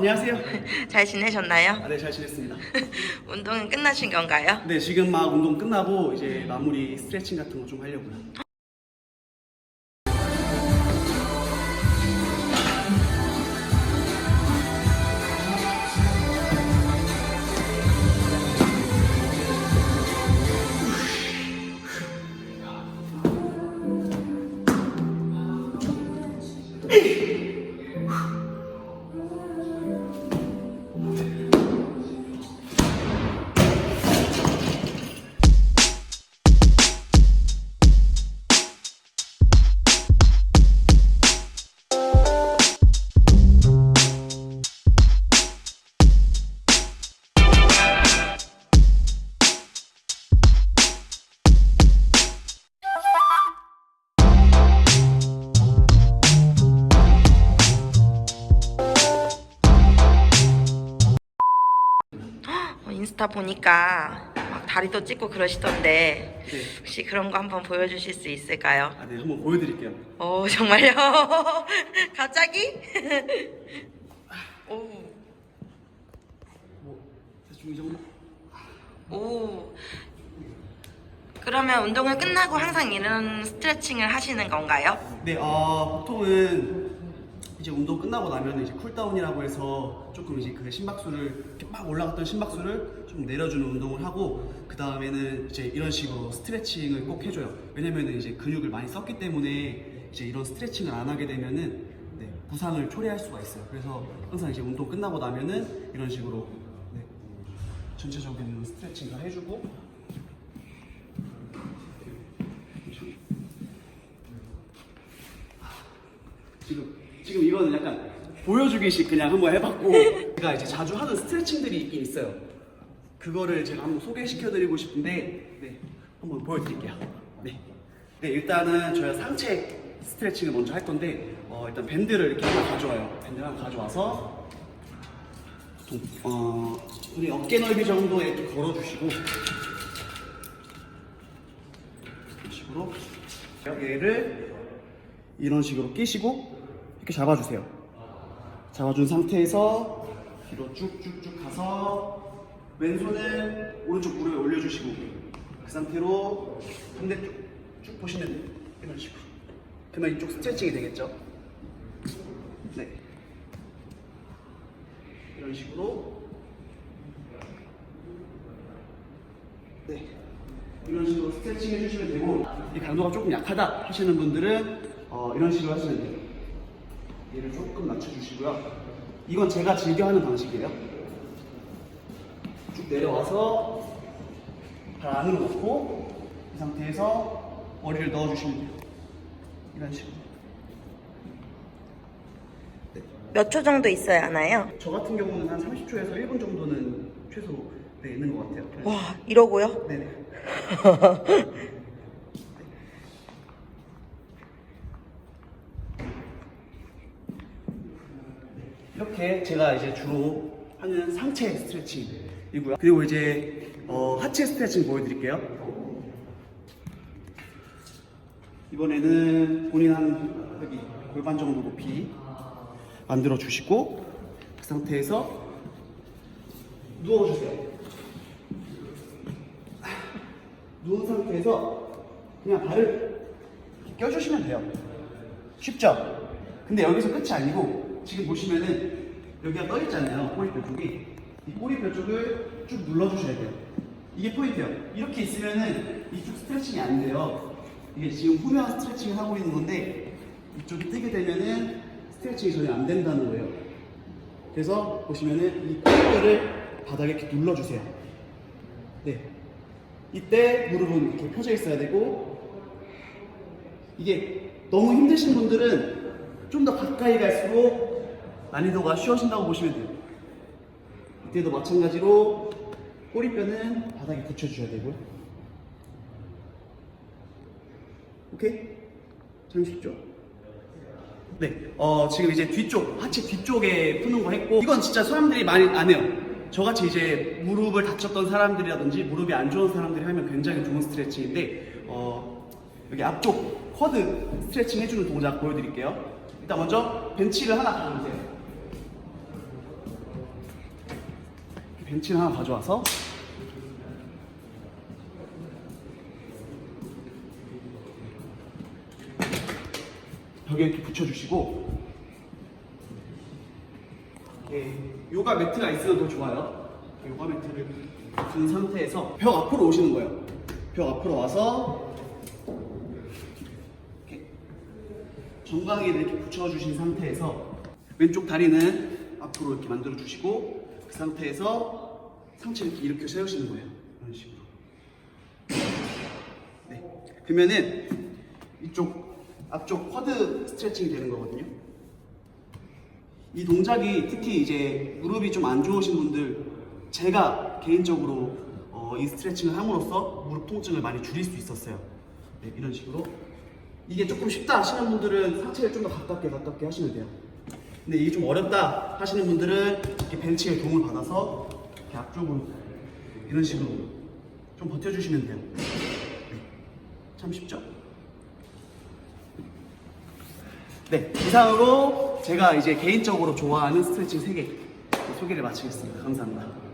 안녕하세요. 잘 지내셨나요? 아, 네, 잘 지냈습니다. 운동은 끝나신 건가요? 네, 지금 막 운동 끝나고 이제 마무리 스트레칭 같은 거 좀 하려고요. 어, 인스타 보니까 막 다리도 찢고 그러시던데 네. 혹시 그런 거 한번 보여주실 수 있을까요? 아, 네, 한번 보여드릴게요. 오 정말요? 갑자기? 오, 뭐, 대충 이 정도? 오. 그러면 운동을 끝나고 항상 이런 스트레칭을 하시는 건가요? 네, 어, 보통은 이제 운동 끝나고 나면 이제 쿨다운이라고 해서 조금 이제 그 심박수를 이렇게 막 올라갔던 심박수를 좀 내려주는 운동을 하고 그 다음에는 이제 이런 식으로 스트레칭을 꼭 해줘요. 왜냐면은 이제 근육을 많이 썼기 때문에 이제 이런 스트레칭을 안 하게 되면은 네, 부상을 초래할 수가 있어요. 그래서 항상 이제 운동 끝나고 나면은 이런 식으로 네, 전체적인 스트레칭 다 해주고 지금 지금 이거는 약간 보여주기식 그냥 한번 해봤고 제가 이제 자주 하는 스트레칭들이 있긴 있어요. 그거를 제가 한번 소개시켜드리고 싶은데 네 한번 보여드릴게요. 네, 네 일단은 저희가 상체 스트레칭을 먼저 할 건데 어, 일단 밴드를 이렇게 하나 가져와요. 밴드 하나 가져와서 보통 어 우리 어깨 넓이 정도에 이렇게 걸어주시고 이런 식으로 얘를 이런 식으로 끼시고 이렇게 잡아주세요. 잡아준 상태에서 뒤로 쭉쭉쭉 가서 왼손을 오른쪽 무릎에 올려주시고 그 상태로 반대쪽 쭉 보시면. 이런 식으로. 그러면 이쪽 스트레칭이 되겠죠? 네. 이런 식으로. 네. 이런 식으로 스트레칭 해주시면 되고 이 강도가 조금 약하다 하시는 분들은 어, 이런 식으로 하시면 돼요. 얘를 조금 낮춰주시고요. 이건 제가 즐겨 하는 방식이에요. 쭉 내려와서 발 안으로 넣고 이 상태에서 머리를 넣어주시면 돼요. 이런 식으로. 몇초 정도 있어야 하나요? 저 같은 경우는 한 30초에서 1분 정도는 최소 네, 있는 것 같아요. 와 이러고요? 네네. 이렇게 제가 이제 주로 하는 상체 스트레칭이고요. 그리고 이제 어, 하체 스트레칭 보여드릴게요. 이번에는 본인 한 여기 골반 정도 높이 만들어 주시고 그 상태에서 누워주세요. 누운 상태에서 그냥 발을 껴주시면 돼요. 쉽죠? 근데 여기서 끝이 아니고 지금 보시면은 여기가 떠 있잖아요. 꼬리뼈 쪽이. 이 꼬리뼈 쪽을 쭉 눌러주셔야 돼요. 이게 포인트예요. 이렇게 있으면은 이쪽 스트레칭이 안 돼요. 이게 지금 후면 스트레칭을 하고 있는 건데 이쪽이 뜨게 되면은 스트레칭이 전혀 안 된다는 거예요. 그래서 보시면은 이 꼬리뼈를 바닥에 이렇게 눌러주세요. 네. 이때 무릎은 이렇게 펴져 있어야 되고 이게 너무 힘드신 분들은 좀 더 가까이 갈수록 난이도가 쉬워진다고 보시면 돼요. 이때도 마찬가지로 꼬리뼈는 바닥에 붙여주셔야 되고요. 오케이? 참 쉽죠? 네, 어, 지금 이제 뒤쪽, 하체 뒤쪽에 푸는 거 했고, 이건 진짜 사람들이 많이 안 해요. 저같이 이제 무릎을 다쳤던 사람들이라든지 무릎이 안 좋은 사람들이 하면 굉장히 좋은 스트레칭인데, 어, 여기 앞쪽 쿼드 스트레칭 해주는 동작 보여드릴게요. 일단 먼저 벤치를 하나 가져오세요. 벤치를 하나 가져와서 벽에 이렇게 붙여주시고 이렇게 요가 매트가 있으면 더 좋아요. 요가 매트를 둔 상태에서 벽 앞으로 오시는 거예요. 벽 앞으로 와서 이렇게 정강이를 이렇게 붙여주신 상태에서 왼쪽 다리는 앞으로 이렇게 만들어 주시고 그 상태에서 상체를 이렇게 일으켜 세우시는 거예요. 이런 식으로. 네. 그러면은 이쪽 앞쪽 쿼드 스트레칭이 되는 거거든요. 이 동작이 특히 이제 무릎이 좀 안 좋으신 분들 제가 개인적으로 어, 이 스트레칭을 함으로써 무릎 통증을 많이 줄일 수 있었어요. 네, 이런 식으로 이게 조금 쉽다 하시는 분들은 상체를 좀 더 가깝게 가깝게 하시면 돼요. 근데 이게 좀 어렵다 하시는 분들은 이렇게 벤치의 도움을 받아서 이렇게 앞쪽으로 이런 식으로 좀 버텨주시면 돼요. 네. 참 쉽죠? 네, 이상으로 제가 이제 개인적으로 좋아하는 스트레칭 3개 소개를 마치겠습니다. 감사합니다.